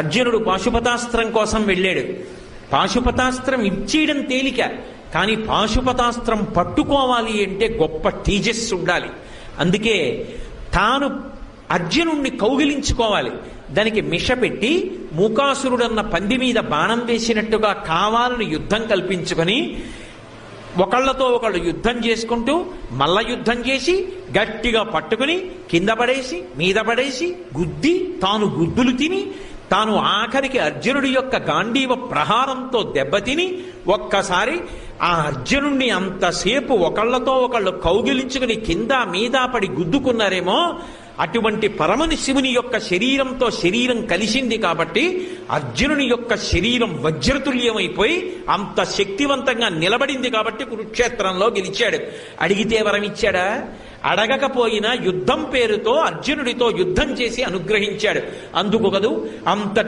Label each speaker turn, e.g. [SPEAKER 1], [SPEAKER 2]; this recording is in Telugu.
[SPEAKER 1] అర్జునుడు పాశుపతాస్త్రం కోసం వెళ్ళాడు. పాశుపతాస్త్రం ఇచ్చేయడం తేలిక కానీ పాశుపతాస్త్రం పట్టుకోవాలి అంటే గొప్ప తేజస్సు ఉండాలి. అందుకే తాను అర్జునుణ్ణి కౌగిలించుకోవాలి. దానికి మిష పెట్టి మూకాసురుడన్న పంది మీద బాణం వేసినట్టుగా కావాలని యుద్ధం కల్పించుకొని ఒకళ్ళతో ఒకళ్ళు యుద్ధం చేసుకుంటూ మల్ల యుద్ధం చేసి గట్టిగా పట్టుకుని కింద పడేసి మీద పడేసి గుద్ది తాను గుద్దులు తిని తాను ఆఖరికి అర్జునుడి యొక్క గాంధీవ ప్రహారంతో దెబ్బతిని ఒక్కసారి ఆ అర్జునుణ్ణి అంతసేపు ఒకళ్ళతో ఒకళ్ళు కౌగిలించుకుని కింద మీద పడి గుద్దుకున్నారేమో అటువంటి పరమని శివుని యొక్క శరీరంతో శరీరం కలిసింది కాబట్టి అర్జునుని యొక్క శరీరం వజ్రతుల్యమైపోయి అంత శక్తివంతంగా నిలబడింది కాబట్టి కురుక్షేత్రంలో గెలిచాడు. అడిగితే వరం ఇచ్చాడా అడగకపోయినా యుద్ధం పేరుతో అర్జునుడితో యుద్ధం చేసి అనుగ్రహించాడు. అందుకు కదూ అంతటి